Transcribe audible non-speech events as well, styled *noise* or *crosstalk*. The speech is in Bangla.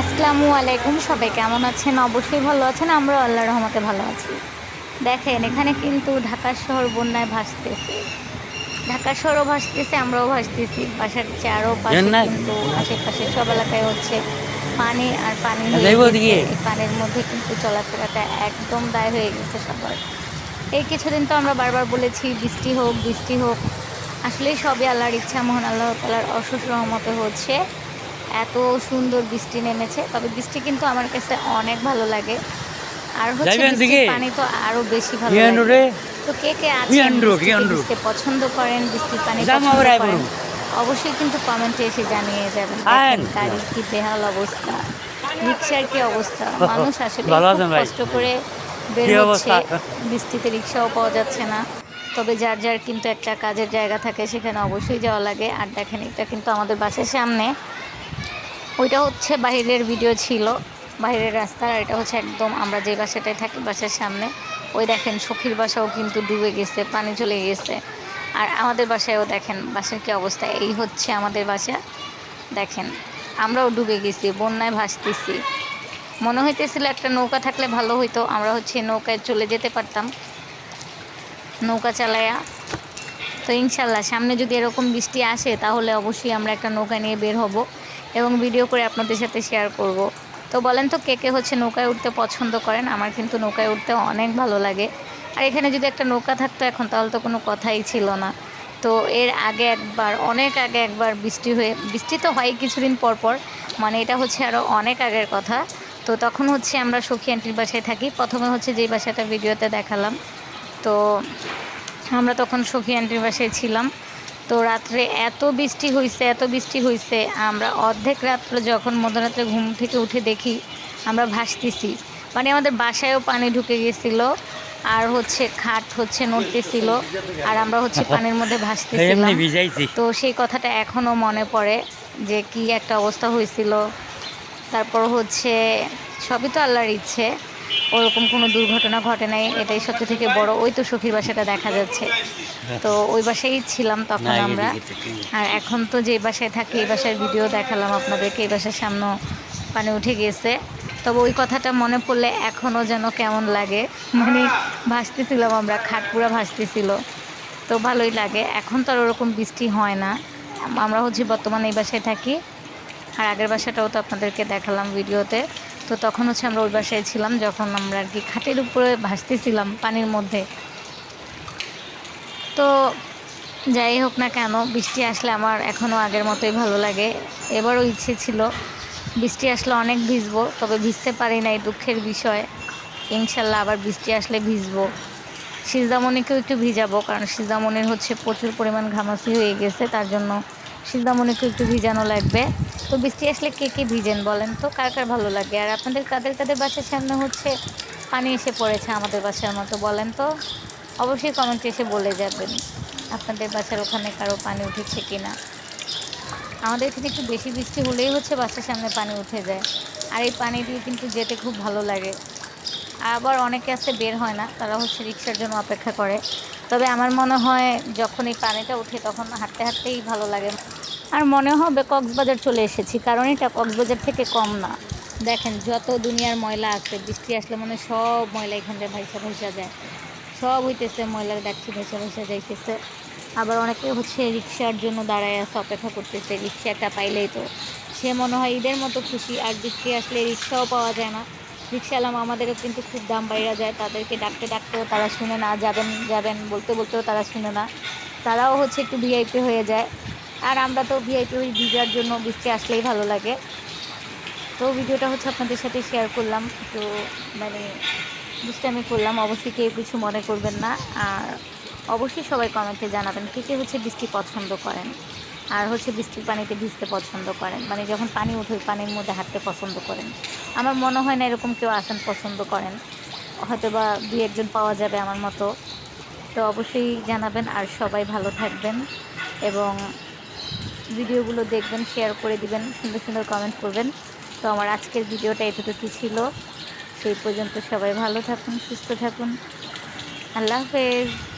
আসসালামু আলাইকুম সবাই কেমন আছেন? অবশ্যই ভালো আছেন আমরা আল্লাহ রহমতে ভালো আছি। দেখেন এখানে কিন্তু ঢাকা শহর বন্যায় ভাসতেছে। ঢাকা শহরও ভাসতেছে আমরাও ভাসতেছি। বাসার চারও পাশে। কিন্তু আশেপাশে সব এলাকায় হচ্ছে পানি আর পানি? এই পানির মধ্যে কিন্তু চলাফেরাটা একদম দায় হয়ে গেছে সবার। এই কিছুদিন তো আমরা বারবার বলেছি বৃষ্টি হোক বৃষ্টি হোক। আসলে সবই আল্লাহর ইচ্ছা মহান আল্লাহ তালার অসুস্থ রহমতে হচ্ছে। এত সুন্দর বৃষ্টি নেমেছে তবে বৃষ্টি কিন্তু আমার কাছে অনেক ভালো লাগে। আর হচ্ছে? পানি তো আরও বেশি ভালো লাগে। তো কে কে? ভিজতে পছন্দ করেন বৃষ্টির পানি পছন্দ করেন? অবশ্যই কিন্তু কমেন্টে এসে জানিয়ে যাবেন গাড়ির কি বেহাল অবস্থা রিক্সার কি অবস্থা। *laughs* মানুষ আসলে? কষ্ট করে বের হচ্ছে। বৃষ্টিতে রিক্সাও পাওয়া যাচ্ছে না। তবে যার যার কিন্তু একটা কাজের জায়গা থাকে সেখানে অবশ্যই যাওয়া লাগে। আর দেখেন এটা কিন্তু আমাদের বাসের সামনে। ওইটা হচ্ছে বাইরের ভিডিও ছিল, বাইরের রাস্তা, আর এটা হচ্ছে একদম আমরা যে বাসাটায় থাকি, বাসার সামনে। ওই দেখেন সখীর বাসাও কিন্তু ডুবে গেছে, পানি চলে গেছে। আর আমাদের বাসায়ও দেখেন, বাসার কি অবস্থা? এই হচ্ছে আমাদের বাসা। দেখেন, আমরাও ডুবে গেছি, বন্যায় ভাসতেছি। মনে হইতেছিল একটা নৌকা থাকলে ভালো হইতো, আমরা হচ্ছে নৌকায় চলে যেতে পারতাম। নৌকা চালায়া। তো ইনশাল্লাহ, সামনে যদি এরকম বৃষ্টি আসে, তাহলে অবশ্যই আমরা একটা নৌকা নিয়ে বের হব। এবং ভিডিও করে আপনাদের সাথে শেয়ার করব। তো বলেন তো, কে কে হচ্ছে নৌকায় উঠতে পছন্দ করেন? আমার কিন্তু নৌকায় উঠতে অনেক ভালো লাগে। আর এখানে যদি একটা নৌকা থাকতো এখন, তাহলে তো কোনো কথাই ছিল না। তো এর আগে একবার, অনেক আগে একবার বৃষ্টি হয়ে, বৃষ্টি তো হয় কিছুদিন পর পর মানে এটা হচ্ছে আরও অনেক আগের কথা। তো তখন হচ্ছে আমরা সখী আন্টির বাসায় থাকি। প্রথমে হচ্ছে যেই বাসাটা ভিডিওতে দেখালাম, তো আমরা তখন সখী আন্টির বাসায় ছিলাম। তো রাত্রে এত বৃষ্টি হয়েছে এত বৃষ্টি হয়েছে আমরা অর্ধেক রাত্রে যখন মধ্যরাত্রে ঘুম থেকে উঠে দেখি আমরা ভাসতেছি। মানে আমাদের বাসায়ও পানি ঢুকে গেছিল আর হচ্ছে খাট হচ্ছে নড়তেছিল আর আমরা হচ্ছে পানির মধ্যে ভাসতেছিলাম। তো সেই কথাটা এখনও মনে পড়ে যে কি একটা অবস্থা হয়েছিল তারপর হচ্ছে সবই তো আল্লাহর ইচ্ছে। ওরকম কোনো দুর্ঘটনা ঘটে নাই এটাই সবচেয়ে থেকে বড়। ওই তো সখীর বাসাটা দেখা যাচ্ছে। তো ওই বাসায় ছিলাম তখন আমরা। আর এখন তো যে বাসায় থাকি এই বাসার ভিডিও দেখালাম আপনাদেরকে এই বাসার সামনে পানি উঠে গেছে। তবে ওই কথাটা মনে পড়লে এখনও যেন কেমন লাগে। মানে ভাসতেছিলাম আমরা খাট পুরা ভাসতেছিল। তো ভালোই লাগে। এখন তো আর ওরকম বৃষ্টি হয় না। আমরা হচ্ছে বর্তমানে এই বাসায় থাকি। আর আগের বাসাটাও তো আপনাদেরকে দেখালাম ভিডিওতে। তো তখন হচ্ছে আমরা ওই বাসায় ছিলাম, যখন আমরা আর কি খাটের উপরে ভাসতেছিলাম পানির মধ্যে। তো যাই হোক না কেন, বৃষ্টি আসলে আমার এখনও আগের মতোই ভালো লাগে। এবারও ইচ্ছে ছিল, বৃষ্টি আসলে অনেক ভিজবো, তবে ভিজতে পারি নাই দুঃখের বিষয়। ইনশাল্লাহ আবার বৃষ্টি আসলে ভিজবো। সিজদামণিকেও একটু ভিজাবো, কারণ সিজদামণির হচ্ছে প্রচুর পরিমাণ ঘামাচি হয়ে গেছে, তার জন্য সিজদামণিকেও একটু ভিজানো লাগবে। তো বৃষ্টি আসলে কে কে ভিজেন বলেন তো? কার কার ভালো লাগে? আর আপনাদের কাদের কাদের বাসার সামনে হচ্ছে পানি এসে পড়েছে আমাদের বাসার মতো বলেন তো? অবশ্যই কমেন্টে এসে বলে যাবেন আপনাদের বাসার ওখানে কারও পানি উঠেছে কি না আমাদের এখানে একটু বেশি বৃষ্টি হলেই হচ্ছে বাসার সামনে পানি উঠে যায়। আর এই পানি দিয়ে কিন্তু যেতে খুব ভালো লাগে। আবার অনেকে আছে বের হয় না, তারা হচ্ছে রিক্সার জন্য অপেক্ষা করে। তবে আমার মনে হয় যখন এই পানিটা উঠে তখন হাঁটতে হাঁটতেই ভালো লাগে। আর মনে হবে কক্সবাজার চলে এসেছি, কারণ এটা কক্সবাজার থেকে কম না। দেখেন, যত দুনিয়ার ময়লা আছে, বৃষ্টি আসলে মানে সব ময়লা এখানটায় ভাইসা ভাইসা যায়। সব হইতেছে ময়লা দেখছি ভাইসা ভাইসা যাইতেছে। আবার অনেকে হচ্ছে রিক্সার জন্য দাঁড়ায় আছে, অপেক্ষা করতেছে, রিক্সা একটা পাইলেই তো। সে মনে হয় ঈদের মতো খুশি, আর বৃষ্টি আসলে রিক্সাও পাওয়া যায় না। রিক্সাওয়ালা আমাদেরও কিন্তু খুব দাম বাইরা যায় তাদেরকে ডাকতে ডাকতেও তারা শুনে না, যাবেন যাবেন বলতে বলতেও তারা শুনে না। তারাও হচ্ছে একটু ভিআইপি হয়ে যায়। আর আমরা তো ভিআইপি ওই ভিজার জন্য, বৃষ্টি আসলেই ভালো লাগে। তো ভিডিওটা হচ্ছে আপনাদের সাথে শেয়ার করলাম। তো মানে দুষ্টামি করলাম, অবশ্যই কেউ কিছু মনে করবেন না। আর অবশ্যই সবাই কমেন্টে জানাবেন কে কে হচ্ছে বৃষ্টি পছন্দ করেন। আর হচ্ছে বৃষ্টির পানিতে ভিজতে পছন্দ করেন। মানে যখন পানি উঠে পানির মধ্যে হাঁটতে পছন্দ করেন। আমার মনে হয় না এরকম কেউ আসেন, পছন্দ করেন। হয়তো বা দুই একজন পাওয়া যাবে আমার মতো। তো অবশ্যই জানাবেন আর সবাই ভালো থাকবেন এবং ভিডিওগুলো দেখবেন শেয়ার করে দিবেন, সুন্দর সুন্দর কমেন্ট করবেন। তো আমার আজকের ভিডিওটা এতটুকু ছিল। সেই পর্যন্ত সবাই ভালো থাকুন, সুস্থ থাকুন। আল্লাহ হাফেজ।